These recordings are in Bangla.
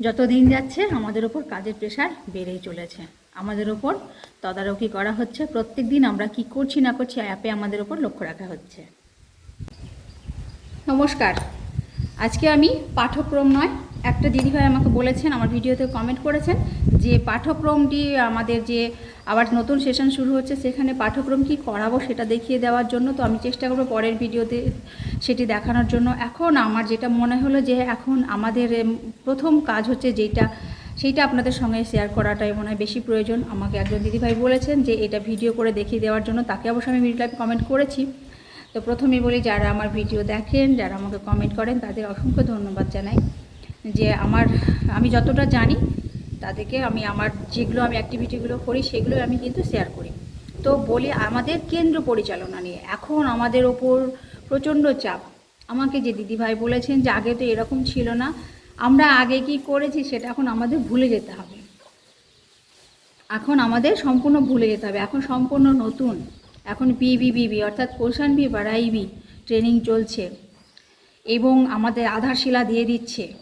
যত দিন যাচ্ছে, আমাদের ওপর কাজের প্রেশার বেড়েই চলেছে। আমাদের ওপর তদারকি করা হচ্ছে। প্রত্যেক দিন আমরা কি করছি, না করছি, অ্যাপে আমাদের ওপর লক্ষ্য রাখা হচ্ছে। নমস্কার। আজকে আমি পাঠক্রম নয় একটা দিদিভাই আমাকে বলেছেন, আমার ভিডিওতে কমেন্ট করেছেন যে পাঠ্যক্রমটি আমাদের যে আবার নতুন সেশন শুরু হচ্ছে, সেখানে পাঠ্যক্রম কি করাবো সেটা দেখিয়ে দেওয়ার জন্য। তো আমি চেষ্টা করব পরের ভিডিওতে সেটি দেখানোর জন্য। এখন আমার যেটা মনে হলো যে এখন আমাদের প্রথম কাজ হচ্ছে যেটা সেইটা আপনাদের সঙ্গে শেয়ার করাটাই মনে হয় বেশি প্রয়োজন। আমাকে একজন দিদিভাই বলেছেন যে এটা ভিডিও করে দেখিয়ে দেওয়ার জন্য, তাকে অবশ্যই আমি মিডিল কমেন্ট করেছি। তো প্রথমেই বলি, যারা আমার ভিডিও দেখেন, যারা আমাকে কমেন্ট করেন, তাদের অসংখ্য ধন্যবাদ জানাই। যে আমার, আমি যতটা জানি, তাদেরকে আমি আমার যেগুলো আমি অ্যাক্টিভিটিগুলো করি সেগুলো আমি কিন্তু শেয়ার করি। তো বলি আমাদের কেন্দ্র পরিচালনা নিয়ে, এখন আমাদের ওপর প্রচণ্ড চাপ। আমাকে যে দিদিভাই বলেছেন যে আগে তো এরকম ছিল না, আমরা আগে কি করেছি সেটা এখন আমাদের ভুলে যেতে হবে। এখন আমাদের সম্পূর্ণ ভুলে যেতে হবে। এখন সম্পূর্ণ নতুন। এখন পিবিবিবি অর্থাৎ পোষণ বি বা ট্রেনিং চলছে। এবং আমাদের আধারশিলা দিয়ে দিচ্ছে।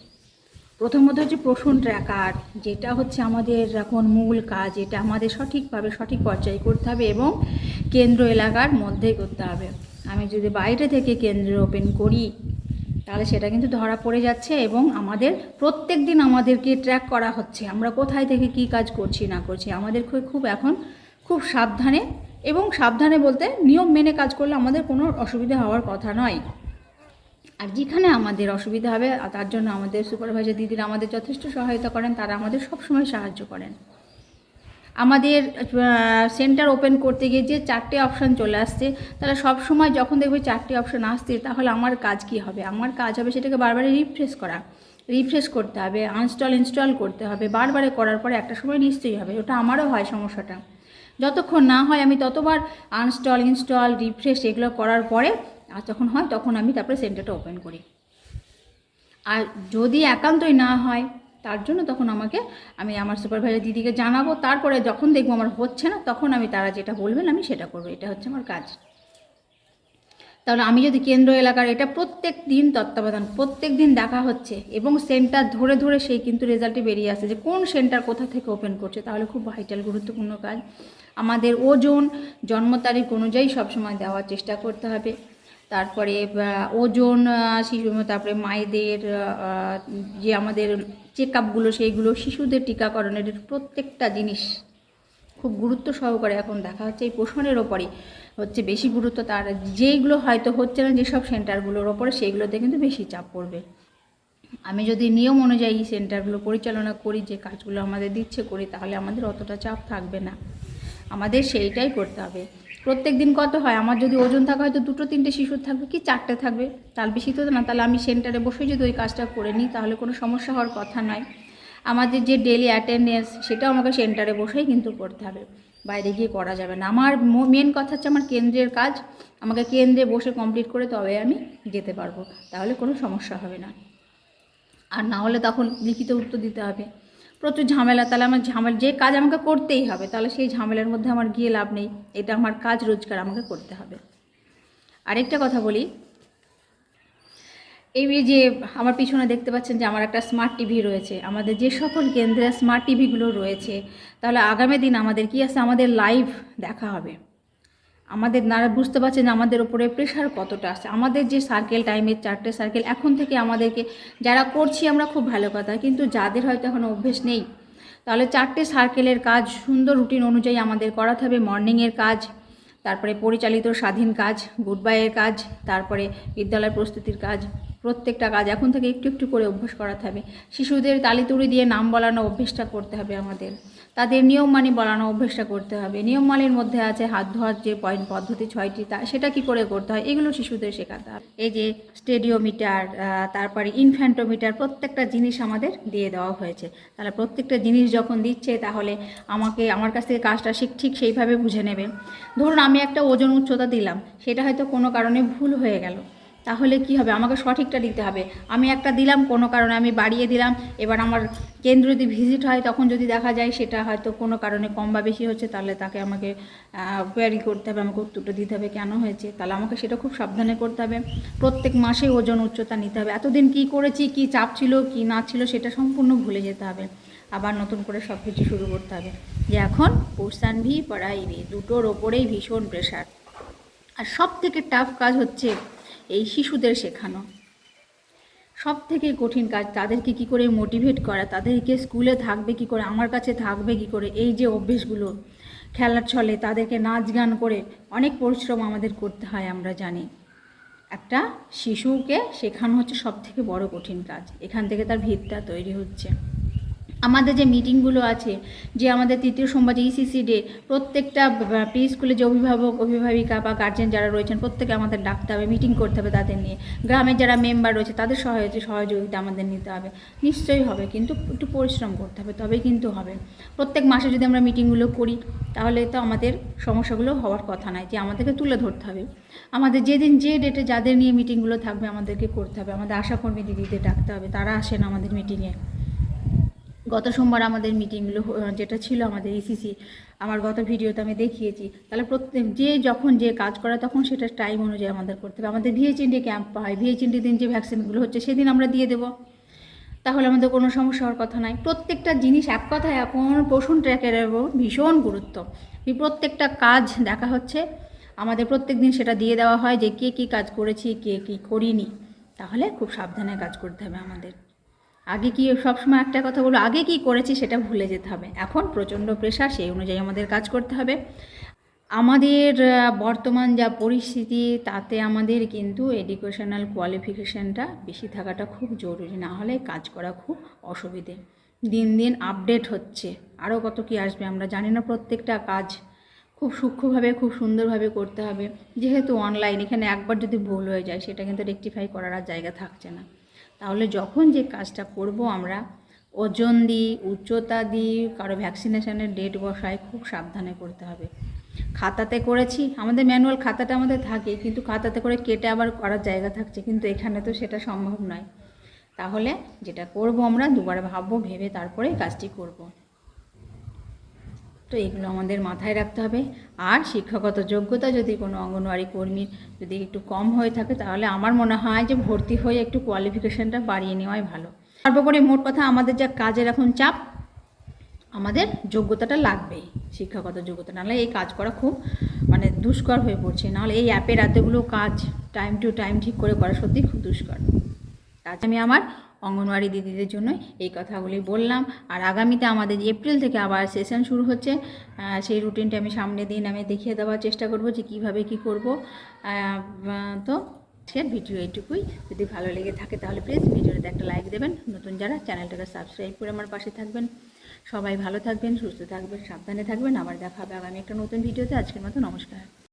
প্রথমত হচ্ছে প্রশ্ন ট্র্যাকার, যেটা হচ্ছে আমাদের এখন মূল কাজ, এটা আমাদের সঠিকভাবে সঠিক পর্যায়ে করতে হবে এবং কেন্দ্র এলাকার মধ্যেই করতে হবে। আমি যদি বাইরে থেকে কেন্দ্র ওপেন করি, তাহলে সেটা কিন্তু ধরা পড়ে যাচ্ছে এবং আমাদের প্রত্যেক দিন আমাদেরকে ট্র্যাক করা হচ্ছে, আমরা কোথায় থেকে কি কাজ করছি, না করছি। আমাদের খুব খুব এখন খুব সাবধানে এবং সাবধানে বলতে নিয়ম মেনে কাজ করলে আমাদের কোনো অসুবিধা হওয়ার কথা নয়। আর যেখানে আমাদের অসুবিধা হবে তার জন্য আমাদের সুপারভাইজার দিদিরা আমাদের যথেষ্ট সহায়তা করেন, তারা আমাদের সবসময় সাহায্য করেন। আমাদের সেন্টার ওপেন করতে গিয়ে যে চারটে অপশান চলে আসছে তাহলে সব সময় যখন দেখবে চারটে অপশান আসছে, তাহলে আমার কাজ কি হবে? আমার কাজ হবে সেটাকে বারবার রিফ্রেশ করা। রিফ্রেশ করতে হবে আনস্টল ইনস্টল করতে হবে, বারবারে করার পরে একটা সময় নিশ্চয়ই হবে, ওটা আমারও হয় সমস্যাটা। যতক্ষণ না হয় আমি ততবার আনস্টল ইনস্টল রিফ্রেশ এগুলো করার পরে আর যখন হয় তখন আমি তারপরে সেন্টারটা ওপেন করি। আর যদি একান্তই না হয়, তার জন্য তখন আমাকে আমি আমার সুপারভাইজার দিদিকে জানাব। তারপরে যখন দেখব আমার হচ্ছে না, তখন আমি তারা যেটা বলবেন আমি সেটা করব। এটা হচ্ছে আমার কাজ। তাহলে আমি যদি কেন্দ্র এলাকার এটা প্রত্যেক দিন তত্ত্বাবধান, প্রত্যেক দিন দেখা হচ্ছে এবং সেন্টার ধরে ধরে সেই কিন্তু রেজাল্টে বেরিয়ে আসছে যে কোন সেন্টার কোথা থেকে ওপেন করছে, তাহলে খুব ভাইটাল গুরুত্বপূর্ণ কাজ। আমাদের ওজন, জন্ম তারিখ অনুযায়ী সবসময় দেওয়ার চেষ্টা করতে হবে। তারপরে ওজন শিশু, তারপরে মায়েদের যে আমাদের চেক আপগুলো সেইগুলো, শিশুদের টিকাকরণের প্রত্যেকটা জিনিস খুব গুরুত্ব সহকারে এখন দেখা হচ্ছে। এই পোষণের ওপরে হচ্ছে বেশি গুরুত্ব, তার যেইগুলো হয়তো হচ্ছে না, যেসব সেন্টারগুলোর ওপরে, সেইগুলোতে কিন্তু বেশি চাপ পড়বে। আমি যদি নিয়ম অনুযায়ী সেন্টারগুলো পরিচালনা করি, যে কাজগুলো আমাদের দিচ্ছে করি, তাহলে আমাদের অতটা চাপ থাকবে না। আমাদের সেইটাই করতে হবে। প্রত্যেক দিন কত হয়? আমার যদি ওজন থাকা, হয়তো দুটো, তিনটে শিশুর থাকবে কি চারটে থাকবে? তার বেশি তো না, তাহলে আমি সেন্টারে বসে যদি ওই কাজটা করে নিই, তাহলে কোনো সমস্যা হওয়ার কথা নয়। আমাদের যে ডেলি অ্যাটেন্ডেন্স সেটাও আমাকে সেন্টারে বসেই কিন্তু করতে হবে। বাইরে গিয়ে করা যাবে না। আমার মেন কথা হচ্ছে আমার কেন্দ্রের কাজ। আমাকে কেন্দ্রে বসে কমপ্লিট করে তবে আমি যেতে পারব। তাহলে কোনো সমস্যা হবে না। আর না হলে তখন লিখিত উত্তর দিতে হবে। প্রচুর ঝামেলা, তাহলে আমার ঝামেলা, যে কাজ আমাকে করতেই হবে, তাহলে সেই ঝামেলার মধ্যে আমার গিয়ে লাভ নেই, এটা আমার কাজ রোজগার আমাকে করতে হবে। আরেকটা কথা বলি, এই যে আমার পিছনে দেখতে পাচ্ছেন যে আমার একটা স্মার্ট টিভি রয়েছে, আমাদের যে সকল কেন্দ্রে স্মার্ট টিভিগুলো রয়েছে, তাহলে আগামী দিন আমাদের কি আছে? আমাদের লাইভ দেখা হবে। আমাদের নারা বুঝতে পারছেন যে আমাদের উপরে প্রেশার কতটা আছে। আমাদের যে সার্কেল টাইমের চারটে সার্কেল এখন থেকে আমাদেরকে যারা করছি আমরা খুব ভালো কথা, কিন্তু যাদের হয়তো এখন অভ্যেস নেই, তাহলে চারটে সার্কেলের কাজ, সুন্দর রুটিন অনুযায়ী আমাদের করাতে হবে। মর্নিংয়ের কাজ, তারপরে পরিচালিত স্বাধীন কাজ গুড বাইয়ের কাজ, তারপরে বিদ্যালয় প্রস্তুতির কাজ, প্রত্যেকটা কাজ এখন থেকে একটু একটু করে অভ্যাস করাতে হবে। শিশুদের তালিতুড়ি দিয়ে নাম বলানো অভ্যেসটা করতে হবে আমাদের। তাদের নিয়মমানি বলানো অভ্যেসটা করতে হবে। নিয়মমানির মধ্যে আছে হাত ধোয়ার যে পয়েন্ট পদ্ধতি ছয়টি, তা সেটা কি করে করতে হয় এগুলো শিশুদের শেখাতে হবে। এই যে স্টেডিওমিটার তারপরে ইনফ্যান্টোমিটার প্রত্যেকটা জিনিস আমাদের দিয়ে দেওয়া হয়েছে। তাহলে প্রত্যেকটা জিনিস যখন দিচ্ছে তাহলে আমাকে, আমার কাছ থেকে কাজটা ঠিক ঠিক সেইভাবে বুঝে নেবে। ধরুন আমি একটা ওজন উচ্চতা দিলাম, সেটা হয়তো কোনো কারণে ভুল হয়ে গেল। তাহলে কি হবে? আমাকে সঠিকটা দিতে হবে। আমি একটা দিলাম, কোনো কারণে আমি বাড়িয়ে দিলাম। এবার আমার কেন্দ্র যদি ভিজিট হয়, তখন যদি দেখা যায় সেটা হয়তো কোনো কারণে কম বা বেশি হচ্ছে, তাহলে তাকে আমাকে কোয়ারি করতে হবে, আমাকে উত্তরটা দিতে হবে কেন হয়েছে? তাহলে আমাকে সেটা খুব সাবধানে করতে হবে। প্রত্যেক মাসে ওজন উচ্চতা নিতে হবে। এতদিন কি করেছি, কি চাপ ছিল, কি না ছিল, সেটা সম্পূর্ণ ভুলে যেতে হবে। আবার নতুন করে সব কিছু শুরু করতে হবে। যে এখন পোর্সান ভি পড়াই ভি দুটোর ওপরেই ভীষণ প্রেশার আর সব থেকে টাফ কাজ হচ্ছে এই শিশুদের শেখানো। সব থেকে কঠিন কাজ তাদেরকে কি করে মোটিভেট করা, তাদেরকে স্কুলে থাকবে কি করে, আমার কাছে থাকবে কি করে, এই যে অভ্যেসগুলো, খেলার ছলে তাদেরকে নাচ গান করে অনেক পরিশ্রম আমাদের করতে হয় আমরা জানি। একটা শিশুকে শেখানো হচ্ছে সব থেকে বড় কঠিন কাজ। এখান থেকে তার ভিতটা তৈরি হচ্ছে। আমাদের যে মিটিংগুলো আছে, যে আমাদের তৃতীয় সোমবার যে ইসিসি ডে প্রত্যেকটা প্রি স্কুলে যে অভিভাবক, অভিভাবিকা বা গার্জেন যারা রয়েছেন, প্রত্যেকে আমাদের ডাকতে হবে মিটিং করতে হবে তাদের নিয়ে। গ্রামের যারা মেম্বার রয়েছে, তাদের সহায়তা সহযোগিতা আমাদের নিতে হবে। নিশ্চয়ই হবে, কিন্তু একটু পরিশ্রম করতে হবে, তবেই কিন্তু হবে। প্রত্যেক মাসে যদি আমরা মিটিংগুলো করি, তাহলে তো আমাদের সমস্যাগুলো হওয়ার কথা নয়, যে আমাদেরকে তুলে ধরতে হবে। আমাদের যেদিন যে ডেটে যাদের নিয়ে মিটিংগুলো থাকবে, আমাদেরকে করতে হবে। আমাদের আশাকর্মী দিদিদের ডাকতে হবে, তারা আসেন আমাদের মিটিংয়ে গত সোমবার আমাদের মিটিংগুলো যেটা ছিল আমাদের ইসিসি আমার গত ভিডিওতে আমি দেখিয়েছি। তাহলে প্রত্যেক, যে যখন যে কাজ করে তখন সেটা টাইম অনুযায়ী আমাদের করতে হবে। আমাদের ভিএইচএনডি ক্যাম্প হয়। ভিএইচএনডি দিন যে ভ্যাকসিনগুলো হচ্ছে সেদিন আমরা দিয়ে দেবো। তাহলে আমাদের কোনো সমস্যা হওয়ার কথা নাই। প্রত্যেকটা জিনিস এক কথায় এখন পোষণ ট্র্যাকের ভীষণ গুরুত্ব। প্রত্যেকটা কাজ দেখা হচ্ছে। আমাদের প্রত্যেক দিন সেটা দিয়ে দেওয়া হয় যে কে কী কাজ করেছি, কে কী করিনি। তাহলে খুব সাবধানে কাজ করতে হবে আমাদের। আগে কি সবসময় একটা কথা বলব আগে কি করেছি সেটা ভুলে যেতে হবে। এখন প্রচণ্ড প্রেশার সেই অনুযায়ী আমাদের কাজ করতে হবে। আমাদের বর্তমান যা পরিস্থিতি, তাতে আমাদের কিন্তু এডুকেশনাল কোয়ালিফিকেশানটা বেশি থাকাটা খুব জরুরি। না হলে কাজ করা খুব অসুবিধে। দিন দিন আপডেট হচ্ছে। আরও কত কি আসবে আমরা জানি না। প্রত্যেকটা কাজ খুব সূক্ষ্মভাবে, খুব সুন্দরভাবে করতে হবে। যেহেতু অনলাইন এখানে একবার যদি ভুল হয়ে যায়, সেটা কিন্তু রেকটিফাই করার আর জায়গা থাকছে না। তাহলে যখন যে কাজটা করব আমরা, ওজন দিই, উচ্চতা দিই, কারও ভ্যাকসিনেশনের ডেট বসায় খুব সাবধানে করতে হবে। খাতাতে করেছি, আমাদের ম্যানুয়াল খাতাটা আমাদের থাকে, কিন্তু খাতাতে করে কেটে আবার করার জায়গা থাকছে, কিন্তু এখানে তো সেটা সম্ভব নয়। তাহলে যেটা করব আমরা, দুবার ভাববো, ভেবে তারপরে কাজটি করব। তো এগুলো আমাদের মাথায় রাখতে হবে। আর শিক্ষাগত যোগ্যতা যদি কোনো অঙ্গনওয়াড়ি কর্মীর যদি একটু কম হয়ে থাকে, তাহলে আমার মনে হয় যে ভর্তি হয়ে একটু কোয়ালিফিকেশনটা বাড়িয়ে নেওয়াই ভালো। সর্বোপরি মোট কথা, আমাদের যা কাজের এখন চাপ, আমাদের যোগ্যতাটা লাগবেই। শিক্ষাগত যোগ্যতা, নাহলে এই কাজ করা খুব মানে দুষ্কর হয়ে পড়ছে। নাহলে এই অ্যাপের এতগুলো কাজ টাইম টু টাইম ঠিক করে করা সত্যি খুব দুষ্কর। আজ আমি আমার অঙ্গনওয়াড়ি দিদিদের জন্য এই কথাগুলি বললাম। আর আগামীতে আমাদের এপ্রিল থেকে আবার সেশন শুরু হচ্ছে। সেই রুটিনটা আমি সামনে দিন আমি দেখিয়ে দেওয়ার চেষ্টা করব যে কীভাবে কি করব। তো আজকের ভিডিও এইটুকুই। যদি ভালো লেগে থাকে তাহলে প্লিজ ভিডিওটাতে একটা লাইক দেবেন। নতুন যারা চ্যানেলটাকে সাবস্ক্রাইব করে আমার পাশে থাকবেন। সবাই ভালো থাকবেন, সুস্থ থাকবেন, সাবধানে থাকবেন। আবার দেখা হবে আগামী একটা নতুন ভিডিওতে। আজকের মতো নমস্কার।